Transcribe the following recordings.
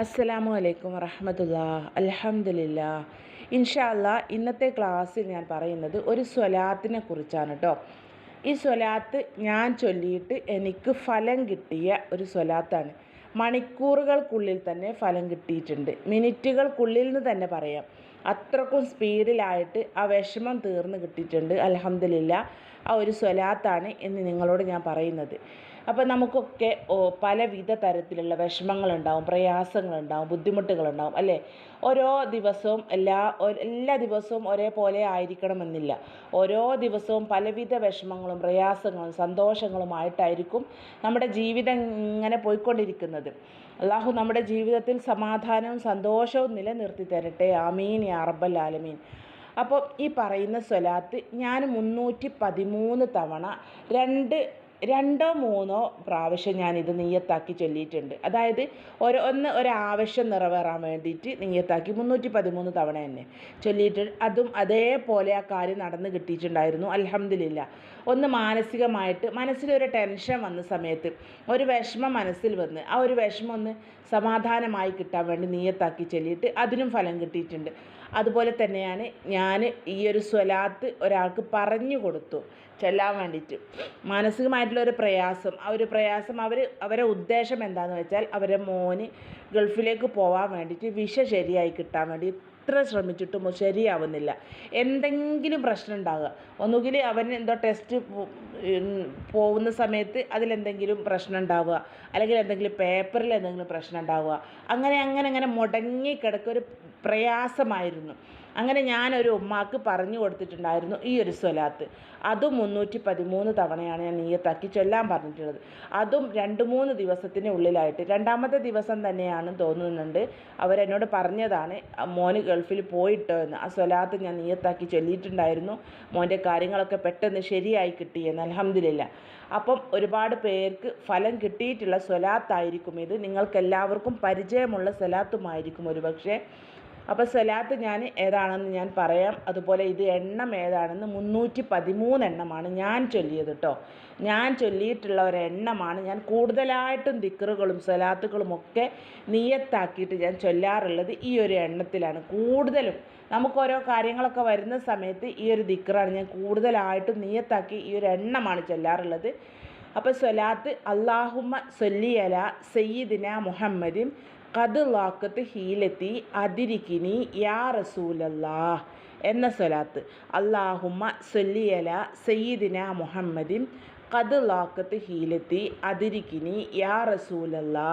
അസ്സലാമു അലൈക്കും വറഹമത്തുള്ള അലഹമില്ല ഇൻഷാല്ല ഇന്നത്തെ ക്ലാസ്സിൽ ഞാൻ പറയുന്നത് ഒരു സ്വലാത്തിനെ കുറിച്ചാണ് കേട്ടോ ഈ സ്വലാത്ത് ഞാൻ ചൊല്ലിയിട്ട് എനിക്ക് ഫലം കിട്ടിയ ഒരു സ്വലാത്താണ്. മണിക്കൂറുകൾക്കുള്ളിൽ തന്നെ ഫലം കിട്ടിയിട്ടുണ്ട്. മിനിറ്റുകൾക്കുള്ളിൽ നിന്ന് തന്നെ പറയാം. അത്രക്കും സ്പീഡിലായിട്ട് ആ വിഷമം തീർന്ന് കിട്ടിയിട്ടുണ്ട്. അലഹമില്ല ആ ഒരു സ്വലാത്താണ് എന്ന് നിങ്ങളോട് ഞാൻ പറയുന്നത്. അപ്പോൾ നമുക്കൊക്കെ പലവിധ തരത്തിലുള്ള വിഷമങ്ങളുണ്ടാവും പ്രയാസങ്ങളുണ്ടാവും ബുദ്ധിമുട്ടുകളുണ്ടാവും അല്ലേ? ഓരോ ദിവസവും എല്ലാ എല്ലാ ദിവസവും ഒരേപോലെ ആയിരിക്കണമെന്നില്ല. ഓരോ ദിവസവും പലവിധ വിഷമങ്ങളും പ്രയാസങ്ങളും സന്തോഷങ്ങളുമായിട്ടായിരിക്കും നമ്മുടെ ജീവിതം ഇങ്ങനെ പോയിക്കൊണ്ടിരിക്കുന്നത്. അള്ളാഹു നമ്മുടെ ജീവിതത്തിൽ സമാധാനവും സന്തോഷവും നിലനിർത്തി തരട്ടെ. ആമീൻ യാ റബ്ബൽ ആലമീൻ. അപ്പോൾ ഈ പറയുന്ന സ്വലാത്ത് ഞാൻ മുന്നൂറ്റി പതിമൂന്ന് തവണ രണ്ട് രണ്ടോ മൂന്നോ പ്രാവശ്യം ഞാനിത് നെയ്യത്താക്കി ചൊല്ലിയിട്ടുണ്ട്. അതായത് ഒരു ഒന്ന് ഒരാവശ്യം നിറവേറാൻ വേണ്ടിയിട്ട് നെയ്യത്താക്കി മുന്നൂറ്റി പതിമൂന്ന് തവണ തന്നെ ചൊല്ലിയിട്ട് അതും അതേപോലെ ആ കാര്യം നടന്ന് കിട്ടിയിട്ടുണ്ടായിരുന്നു. അലഹമില്ല ഒന്ന് മാനസികമായിട്ട് മനസ്സിലൊരു ടെൻഷൻ വന്ന സമയത്ത് ഒരു വിഷമം മനസ്സിൽ വന്ന് ആ ഒരു വിഷമം ഒന്ന് സമാധാനമായി കിട്ടാൻ വേണ്ടി നീയത്താക്കി ചൊല്ലിയിട്ട് അതിനും ഫലം കിട്ടിയിട്ടുണ്ട്. അതുപോലെ തന്നെയാണ് ഞാൻ ഈ ഒരു സ്വലാത്ത് ഒരാൾക്ക് പറഞ്ഞു കൊടുത്തു. ചെല്ലാൻ വേണ്ടിയിട്ട്. മാനസികമായിട്ടുള്ള ഒരു പ്രയാസം. ആ ഒരു പ്രയാസം അവർ അവരെ ഉദ്ദേശം എന്താണെന്ന് വെച്ചാൽ അവരെ മോന് ഗൾഫിലേക്ക് പോകാൻ വേണ്ടിയിട്ട് വിഷ ശരിയായി കിട്ടാൻ വേണ്ടി ഇത്ര ശ്രമിച്ചിട്ടും ശരിയാവുന്നില്ല. എന്തെങ്കിലും പ്രശ്നം ഉണ്ടാകുക ഒന്നുകിൽ അവന് എന്തോ ടെസ്റ്റ് പോകുന്ന സമയത്ത് അതിലെന്തെങ്കിലും പ്രശ്നം ഉണ്ടാവുക. അല്ലെങ്കിൽ എന്തെങ്കിലും പേപ്പറിൽ എന്തെങ്കിലും പ്രശ്നം ഉണ്ടാവുക. അങ്ങനെ അങ്ങനെ അങ്ങനെ മുടങ്ങി കിടക്കുക ഒരു പ്രയാസമായിരുന്നു. അങ്ങനെ ഞാനൊരു ഉമ്മാക്ക് പറഞ്ഞു കൊടുത്തിട്ടുണ്ടായിരുന്നു ഈ ഒരു സ്വലാത്ത്. അതും മുന്നൂറ്റി പതിമൂന്ന് തവണയാണ് ഞാൻ നീയത്താക്കി ചൊല്ലാൻ പറഞ്ഞിട്ടുള്ളത്. അതും രണ്ട് മൂന്ന് ദിവസത്തിന് ഉള്ളിലായിട്ട്. രണ്ടാമത്തെ ദിവസം തന്നെയാണ് തോന്നുന്നുണ്ട്. അവരെന്നോട് പറഞ്ഞതാണ് മോന് ഗൾഫിൽ പോയിട്ടോ എന്ന്. ആ സ്വലാത്ത് ഞാൻ നീയത്താക്കി ചൊല്ലിയിട്ടുണ്ടായിരുന്നു. മോന്റെ കാര്യങ്ങളൊക്കെ പെട്ടെന്ന് ശരിയായി കിട്ടിയെന്ന് അലഹമില്ല അപ്പം ഒരുപാട് പേർക്ക് ഫലം കിട്ടിയിട്ടുള്ള സ്വലാത്തായിരിക്കും ഇത്. നിങ്ങൾക്കെല്ലാവർക്കും പരിചയമുള്ള സ്വലാത്തുമായിരിക്കും ഒരുപക്ഷെ. അപ്പോൾ സലാത്ത് ഞാൻ ഏതാണെന്ന് ഞാൻ പറയാം. അതുപോലെ ഇത് എണ്ണം ഏതാണെന്ന് മുന്നൂറ്റി പതിമൂന്ന് എണ്ണമാണ് ഞാൻ ചൊല്ലിയത് കേട്ടോ ഞാൻ ചൊല്ലിയിട്ടുള്ള ഒരു എണ്ണമാണ് ഞാൻ കൂടുതലായിട്ടും ദിക്കറുകളും സലാത്തുകളും ഒക്കെ നീയത്താക്കിയിട്ട് ഞാൻ ചൊല്ലാറുള്ളത് ഈ ഒരു എണ്ണത്തിലാണ്. കൂടുതലും നമുക്ക് ഓരോ കാര്യങ്ങളൊക്കെ വരുന്ന സമയത്ത് ഈ ഒരു ദിക്കറാണ് ഞാൻ കൂടുതലായിട്ടും നീയത്താക്കി ഈ ഒരു എണ്ണമാണ് ചൊല്ലാറുള്ളത്. അപ്പോൾ സ്വലാത്ത് അള്ളാഹുമ്മ സൊല്ലിയല സയ്യിദിന മുഹമ്മദിൻ കത് ലാക്കത്ത് ഹീലത്തി അതിരിക്കിനി യാ റസൂലല്ലാ എന്ന സ്വലാത്ത്. അള്ളാഹുമ്മ സൊല്ലിയല സയ്യിദിന മുഹമ്മദിൻ കത് ലാക്കത്ത് ഹീലത്തി അതിരിക്കിനി യാ റസൂലല്ലാ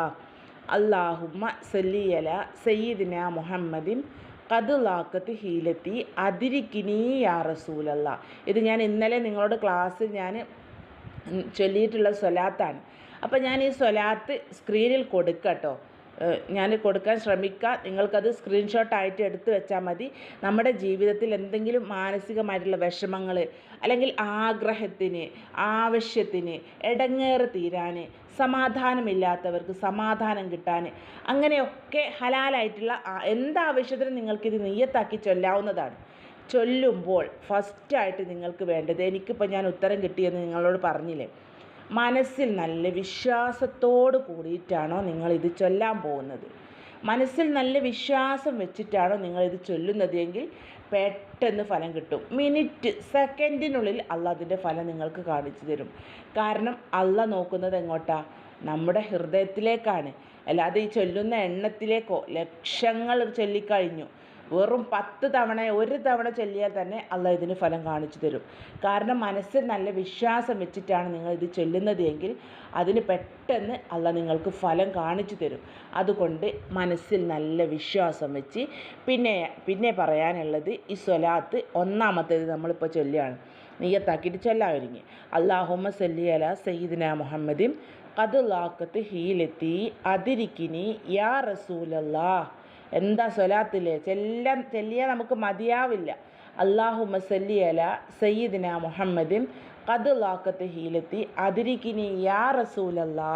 അള്ളാഹുമ്മ സൊല്ലിയല സയ്യിദിന മുഹമ്മദിൻ കത് ലാക്കത്ത് ഹീലത്തി അതിരിക്കിനി യാ റസൂലല്ല ഇത് ഞാൻ ഇന്നലെ നിങ്ങളോട് ക്ലാസ്സിൽ ഞാൻ ചൊല്ലിയിട്ടുള്ള സ്വലാത്താണ്. അപ്പോൾ ഞാൻ ഈ സ്വലാത്ത് സ്ക്രീനിൽ കൊടുക്കട്ടോ. ഞാൻ കൊടുക്കാൻ ശ്രമിക്കാം. നിങ്ങൾക്കത് സ്ക്രീൻഷോട്ടായിട്ട് എടുത്തു വെച്ചാൽ മതി. നമ്മുടെ ജീവിതത്തിൽ എന്തെങ്കിലും മാനസികമായിട്ടുള്ള വിഷമങ്ങൾ അല്ലെങ്കിൽ ആഗ്രഹത്തിന് ആവശ്യത്തിന് ഇടങ്ങേറ് തീരാൻ സമാധാനമില്ലാത്തവർക്ക് സമാധാനം കിട്ടാൻ അങ്ങനെയൊക്കെ ഹലാലായിട്ടുള്ള എന്താവശ്യത്തിനും നിങ്ങൾക്കിത് നെയ്യത്താക്കി ചൊല്ലാവുന്നതാണ്. ചൊല്ലുമ്പോൾ ഫസ്റ്റായിട്ട് നിങ്ങൾക്ക് വേണ്ടത് എനിക്കിപ്പോൾ ഞാൻ ഉത്തരം കിട്ടിയെന്ന് നിങ്ങളോട് പറഞ്ഞില്ലേ? മനസ്സിൽ നല്ല വിശ്വാസത്തോട് കൂടിയിട്ടാണോ നിങ്ങൾ ഇത് ചൊല്ലാൻ പോകുന്നത്? മനസ്സിൽ നല്ല വിശ്വാസം വെച്ചിട്ടാണോ നിങ്ങളിത് ചൊല്ലുന്നത് എങ്കിൽ പെട്ടെന്ന് ഫലം കിട്ടും. മിനിറ്റ് സെക്കൻഡിനുള്ളിൽ അല്ല അതിന്റെ ഫലം നിങ്ങൾക്ക് കാണിച്ചു തരും. കാരണം അല്ല നോക്കുന്നത് എങ്ങോട്ടാ? നമ്മുടെ ഹൃദയത്തിലേക്കാണ്. അല്ലാതെ ഈ ചൊല്ലുന്ന എണ്ണത്തിലേക്കോ ലക്ഷങ്ങൾ ചൊല്ലിക്കഴിഞ്ഞു. വെറും പത്ത് തവണ ഒരു തവണ ചൊല്ലിയാൽ തന്നെ അല്ല ഇതിന് ഫലം കാണിച്ചു തരും. കാരണം മനസ്സിൽ നല്ല വിശ്വാസം വെച്ചിട്ടാണ് നിങ്ങൾ ഇത് ചൊല്ലുന്നത് എങ്കിൽ അതിന് പെട്ടെന്ന് അല്ല നിങ്ങൾക്ക് ഫലം കാണിച്ചു തരും. അതുകൊണ്ട് മനസ്സിൽ നല്ല വിശ്വാസം വെച്ച് പിന്നെ പിന്നെ പറയാനുള്ളത് ഈ സ്വലാത്ത് ഒന്നാമത്തേത് നമ്മളിപ്പോൾ ചൊല്ലുകയാണ്. നീയത്താക്കിയിട്ട് ചൊല്ലാൻ ഒരുങ്ങി. അള്ളാഹുമ്മ സല്ലി അല സയ്യിദിന മുഹമ്മദിം കത് ലാക്കത്ത് ഹീലെത്തി. അതിരിക്കിനി യാ റസൂലല്ലാ എന്താ സ്വലാത്തില്ലേ ചെല്ലാം ചെല്ലിയാൽ നമുക്ക് മതിയാവില്ല. അള്ളാഹു മസല്ലി അല സയ്യിദിന മുഹമ്മദിൻ കത് ലാക്കത്ത് ഹീലത്തി അതിരിക്കിനി യാ റസൂലല്ലാ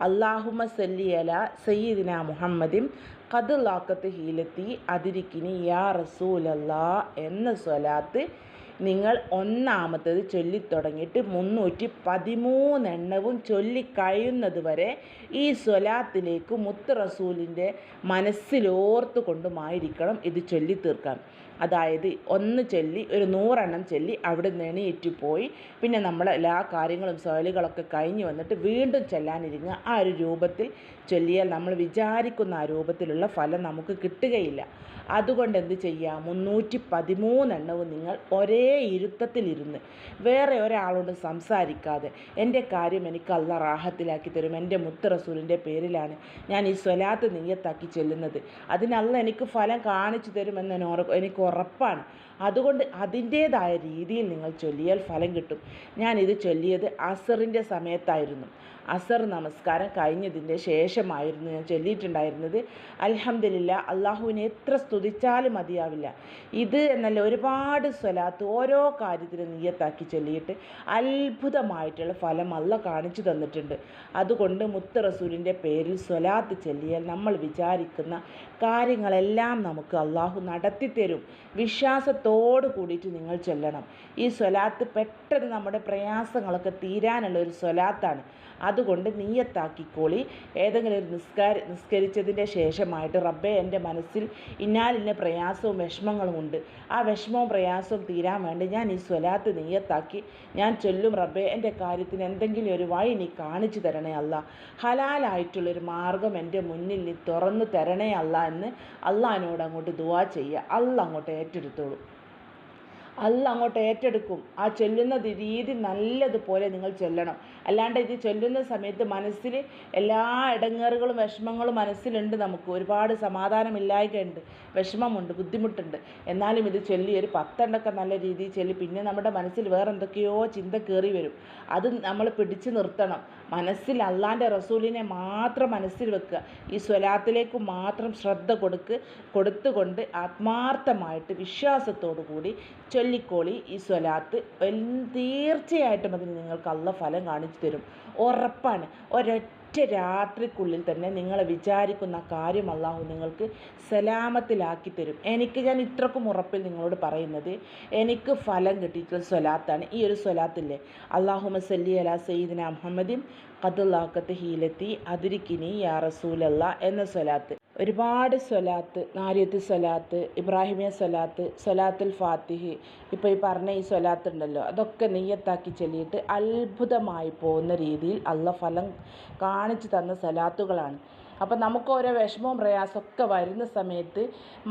അള്ളാഹുമ സല്ലി അല സയ്യിദിന മുഹമ്മദിൻ കത് ലാക്കത്ത് ഹീലത്തി അതിരിക്കിനി യാ റസൂലല്ലാ എന്ന സ്വലാത്ത് നിങ്ങൾ ഒന്നാമത്തത് ചൊല്ലിത്തുടങ്ങിയിട്ട് മുന്നൂറ്റി പതിമൂന്നെണ്ണവും ചൊല്ലിക്കഴിയുന്നത് വരെ ഈ സ്വലാത്തിലേക്ക് മുത്ത് റസൂലിന്റെ മനസ്സിലോർത്തു കൊണ്ടുമായിരിക്കണം ഇത് ചൊല്ലിത്തീർക്കാൻ. അതായത് ഒന്ന് ചൊല്ലി ഒരു നൂറെണ്ണം ചൊല്ലി അവിടെ നിന്ന് എണീറ്റ് പോയി. പിന്നെ നമ്മൾ എല്ലാ കാര്യങ്ങളും സോയലുകളൊക്കെ കഴിഞ്ഞ് വന്നിട്ട് വീണ്ടും ചെല്ലാനിരുങ്ങുക ആ ഒരു രൂപത്തിൽ ചൊല്ലിയാൽ നമ്മൾ വിചാരിക്കുന്ന ആ രൂപത്തിലുള്ള ഫലം നമുക്ക് കിട്ടുകയില്ല. അതുകൊണ്ട് എന്ത് ചെയ്യുക മുന്നൂറ്റി പതിമൂന്നെണ്ണവും നിങ്ങൾ ഒരേ ഇരുത്തത്തിലിരുന്ന്. വേറെ ഒരാളോട് സംസാരിക്കാതെ. എന്റെ കാര്യം എനിക്ക് അല്ല റാഹത്തിലാക്കി തരും. എന്റെ മുത്ത് റസൂലിന്റെ പേരിലാണ് ഞാൻ ഈ സ്വലാത്ത് നീയത്താക്കി ചെല്ലുന്നത്. അതിനല്ല എനിക്ക് ഫലം കാണിച്ചു തരുമെന്ന് എനിക്ക് ഉറപ്പാണ്. അതുകൊണ്ട് അതിന്റേതായ രീതിയിൽ നിങ്ങൾ ചൊല്ലിയാൽ ഫലം കിട്ടും. ഞാനിത് ചൊല്ലിയത് അസറിന്റെ സമയത്തായിരുന്നു. അസർ നമസ്കാരം കഴിഞ്ഞതിന്റെ ശേഷമായിരുന്നു ഞാൻ ചൊല്ലിയിട്ടുണ്ടായിരുന്നത്. അലഹമില്ല അള്ളാഹുവിനെ എത്ര സ്തുതിച്ചാലും മതിയാവില്ല. ഇത് എന്നല്ല ഒരുപാട് സ്വലാത്ത് ഓരോ കാര്യത്തിനും നീയത്താക്കി ചൊല്ലിയിട്ട് അത്ഭുതമായിട്ടുള്ള ഫലം അല്ല കാണിച്ചു തന്നിട്ടുണ്ട്. അതുകൊണ്ട് മുത്ത റസൂലിന്റെ പേരിൽ സ്വലാത്ത് ചൊല്ലിയാൽ നമ്മൾ വിചാരിക്കുന്ന കാര്യങ്ങളെല്ലാം നമുക്ക് അള്ളാഹു നടത്തിത്തരും. വിശ്വാസത്തോട് കൂടിയിട്ട് നിങ്ങൾ ചൊല്ലണം. ഈ സ്വലാത്ത് പെട്ടെന്ന് നമ്മുടെ പ്രയാസങ്ങളൊക്കെ തീരാനുള്ള ഒരു സ്വലാത്താണ്. അതുകൊണ്ട് നീയത്താക്കിക്കോളി. ഏതെങ്കിലും ഒരു നിസ്കാര നിസ്കരിച്ചതിന്റെ ശേഷമായിട്ട് റബ്ബെ എന്റെ മനസ്സിൽ ഇന്നാലിന്ന പ്രയാസവും വിഷമങ്ങളും ഉണ്ട്. ആ വിഷമവും പ്രയാസവും തീരാൻ വേണ്ടി ഞാൻ ഈ സ്വലാത്ത് നീയത്താക്കി. ഞാൻ ചൊല്ലും റബ്ബെ എന്റെ കാര്യത്തിന് എന്തെങ്കിലും ഒരു വഴി നീ കാണിച്ചു തരണേ അല്ല. ഹലാലായിട്ടുള്ളൊരു മാർഗം എന്റെ മുന്നിൽ നീ തുറന്നു തരണേ അല്ല എന്ന് അള്ളഹാനോട് അങ്ങോട്ട് ദുവാ ചെയ്യുക. അല്ല അങ്ങോട്ട് ഏറ്റെടുത്തോളൂ. അല്ല അങ്ങോട്ട് ഏറ്റെടുക്കും. ആ ചൊല്ലുന്ന രീതി നല്ലതുപോലെ നിങ്ങൾ ചൊല്ലണം. അല്ലാണ്ട് ഇത് ചൊല്ലുന്ന സമയത്ത് മനസ്സിൽ എല്ലാ ഇടങ്ങേറുകളും വിഷമങ്ങളും മനസ്സിലുണ്ട് നമുക്ക്. ഒരുപാട് സമാധാനമില്ലായ്കയുണ്ട്. വിഷമമുണ്ട് ബുദ്ധിമുട്ടുണ്ട്. എന്നാലും ഇത് ചൊല്ലി ഒരു പത്തെണ്ണൊക്കെ നല്ല രീതിയിൽ ചൊല്ലി പിന്നെ നമ്മുടെ മനസ്സിൽ വേറെ എന്തൊക്കെയോ ചിന്ത കയറി വരും. അത് നമ്മൾ പിടിച്ചു നിർത്തണം. മനസ്സിൽ അള്ളാന്റെ റസൂലിനെ മാത്രം മനസ്സിൽ വെക്കുക. ഈ സ്വലാത്തിലേക്ക് മാത്രം ശ്രദ്ധ കൊടുക്ക് കൊടുത്തുകൊണ്ട് ആത്മാർത്ഥമായിട്ട് വിശ്വാസത്തോടു കൂടി ചൊല്ലിക്കോളി ഈ സ്വലാത്ത് തീർച്ചയായിട്ടും അതിന് നിങ്ങൾക്ക് അള്ള ഫലം കാണിച്ചു തരും. ഉറപ്പാണ്. ഒരൊറ്റ രാത്രിക്കുള്ളിൽ തന്നെ നിങ്ങൾ വിചാരിക്കുന്ന കാര്യം അള്ളാഹു നിങ്ങൾക്ക് സലാമത്തിലാക്കി തരും. എനിക്ക് ഞാൻ ഇത്രക്കും ഉറപ്പിൽ നിങ്ങളോട് പറയുന്നത് എനിക്ക് ഫലം കിട്ടിയിട്ടുള്ള സ്വലാത്താണ്. ഈ ഒരു സ്വലാത്തില്ലേ? അള്ളാഹു മസല്ലി അല സയ്യിദിന മുഹമ്മദിൻ ഖദുല്ലാക്കത്ത് ഹീലത്തി അതിരിക്കിനി യാ റസൂലല്ല എന്ന സ്വലാത്ത്. ഒരുപാട് സ്വലാത്ത് നാരിയത്ത് സ്വലാത്ത് ഇബ്രാഹിമിയ സ്വലാത്ത് സ്വലാത്തുൽ ഫാത്തിഹ് ഇപ്പോൾ ഈ പറഞ്ഞ ഈ സ്വലാത്ത് ഉണ്ടല്ലോ അതൊക്കെ നെയ്യത്താക്കി ചൊല്ലിയിട്ട് അത്ഭുതമായി പോകുന്ന രീതിയിൽ അള്ള ഫലം കാണിച്ചു തന്ന സ്വലാത്തുകളാണ്. അപ്പം നമുക്ക് ഓരോ വിഷമവും പ്രയാസമൊക്കെ വരുന്ന സമയത്ത്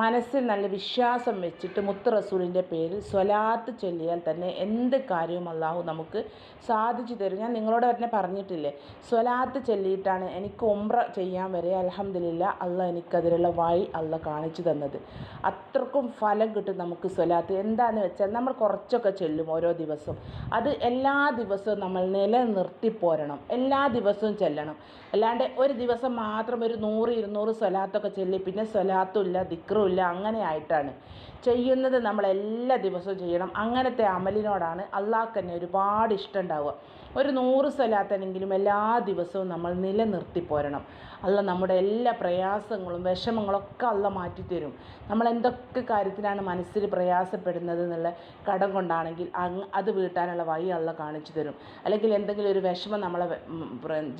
മനസ്സിൽ നല്ല വിശ്വാസം വെച്ചിട്ട് മുത്ത് റസൂലിന്റെ പേരിൽ സ്വലാത്ത് ചൊല്ലിയാൽ തന്നെ എന്ത് കാര്യവും അള്ളാഹു നമുക്ക് സാധിച്ചു തരും. ഞാൻ നിങ്ങളോട് തന്നെ പറഞ്ഞിട്ടില്ലേ സ്വലാത്ത് ചൊല്ലിയിട്ടാണ് എനിക്ക് ഉംറ ചെയ്യാൻ വരെ അലഹമില്ല അള്ള എനിക്കതിലുള്ള വഴി അള്ള കാണിച്ചു തന്നത്. അത്രക്കും ഫലം കിട്ടും നമുക്ക് സ്വലാത്ത്. എന്താണെന്ന് വെച്ചാൽ നമ്മൾ കുറച്ചൊക്കെ ചൊല്ലും ഓരോ ദിവസവും അത് എല്ലാ ദിവസവും നമ്മൾ നിലനിർത്തി പോരണം. എല്ലാ ദിവസവും ചെല്ലണം. അല്ലാണ്ട് ഒരു ദിവസം മാത്രം ഒരു നൂറ് ഇരുന്നൂറ് സ്വലാത്തൊക്കെ ചൊല്ലി പിന്നെ സ്വലാത്തും ഇല്ല ദിക്റും ഇല്ല അങ്ങനെ ആയിട്ടാണ്. ചെയ്യുന്നത് നമ്മൾ എല്ലാ ദിവസവും ചെയ്യണം. അങ്ങനത്തെ അമലിനോടാണ് അള്ളാഹ് തന്നെ ഒരുപാട് ഇഷ്ടം ഉണ്ടാവുക ഒരു നൂറ് സ്വലാത്തനെങ്കിലും എല്ലാ ദിവസവും നമ്മൾ നിലനിർത്തി പോരണം. അല്ല നമ്മുടെ എല്ലാ പ്രയാസങ്ങളും വിഷമങ്ങളൊക്കെ അല്ല മാറ്റിത്തരും. നമ്മൾ എന്തൊക്കെ കാര്യത്തിലാണ് മനസ്സിൽ പ്രയാസപ്പെടുന്നത് എന്നുള്ള കടം കൊണ്ടാണെങ്കിൽ അത് വീട്ടാനുള്ള വഴി അല്ല കാണിച്ചു തരും. അല്ലെങ്കിൽ എന്തെങ്കിലും ഒരു വിഷമം നമ്മളെ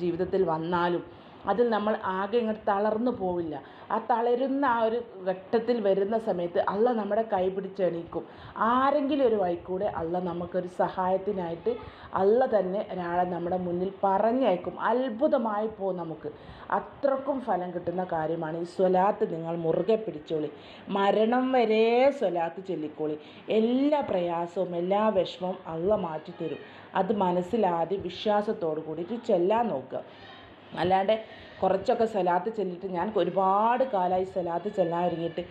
ജീവിതത്തിൽ വന്നാലും അതിൽ നമ്മൾ ആകെ ഇങ്ങോട്ട് തളർന്നു പോവില്ല. ആ തളരുന്ന ആ ഒരു ഘട്ടത്തിൽ വരുന്ന സമയത്ത് അള്ള നമ്മുടെ കൈ പിടിച്ചെണീക്കും ആരെങ്കിലും ഒരു വഴിക്കൂടെ അള്ള നമുക്കൊരു സഹായത്തിനായിട്ട് അള്ള തന്നെ ഒരാളെ നമ്മുടെ മുന്നിൽ പറഞ്ഞയക്കും. അത്ഭുതമായി പോകും നമുക്ക്. അത്രക്കും ഫലം കിട്ടുന്ന കാര്യമാണ് ഈ സ്വലാത്ത് നിങ്ങൾ മുറുകെ പിടിച്ചോളി. മരണം വരെ സ്വലാത്ത് ചൊല്ലിക്കോളി. എല്ലാ പ്രയാസവും എല്ലാ വിഷമവും അള്ള മാറ്റിത്തരും. അത് മനസ്സിലാദ്യം വിശ്വാസത്തോടു കൂടിയിട്ട് ചെല്ലാൻ നോക്കുക. അല്ലാണ്ട് കുറച്ചൊക്കെ സലാത്ത് ചൊല്ലിയിട്ട് ഞാൻ ഒരുപാട് കാലമായി സലാത്ത് ചെല്ലാൻ ഒരുങ്ങിയിട്ട്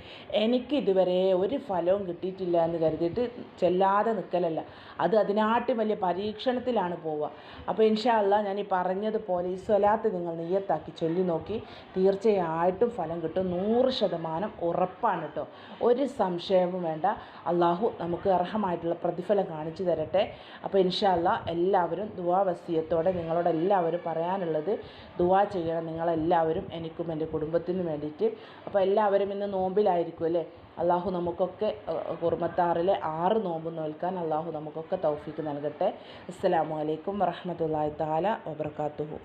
എനിക്ക് ഇതുവരെ ഒരു ഫലവും കിട്ടിയിട്ടില്ല എന്ന് കരുതിയിട്ട് ചെല്ലാതെ നിൽക്കലല്ല അത് അതിനാട്ടും വലിയ പരീക്ഷണത്തിലാണ് പോവുക. അപ്പോൾ ഇൻഷാ അല്ല ഞാൻ ഈ പറഞ്ഞതുപോലെ ഈ സ്വലാത്ത് നിങ്ങൾ നെയ്യത്താക്കി ചൊല്ലി നോക്കി തീർച്ചയായിട്ടും ഫലം കിട്ടും. നൂറ് ശതമാനം ഉറപ്പാണ് കേട്ടോ. ഒരു സംശയവും വേണ്ട. അള്ളാഹു നമുക്ക് അർഹമായിട്ടുള്ള പ്രതിഫലം കാണിച്ചു തരട്ടെ. അപ്പോൾ ഇൻഷാ അല്ല എല്ലാവരും ദുവാ വസീയത്തോടെ നിങ്ങളോട് എല്ലാവരും പറയാനുള്ളത് ദുവാ ചെയ്യണം. നിങ്ങളെല്ലാവരും എനിക്കും എന്റെ കുടുംബത്തിനും വേണ്ടിയിട്ട് അപ്പോൾ എല്ലാവരും ഇന്ന് നോമ്പിലായിരിക്കും അല്ലേ? അള്ളാഹു നമുക്കൊക്കെ കുറുമത്താറിലെ ആറ് നോമ്പ് നോൽക്കാൻ അള്ളാഹു നമുക്കൊക്കെ തൗഫീക്ക് നൽകട്ടെ. അസ്സലാമു അലൈക്കും വറഹമത്തല്ലാഹി താല വബർക്കാത്തുഹു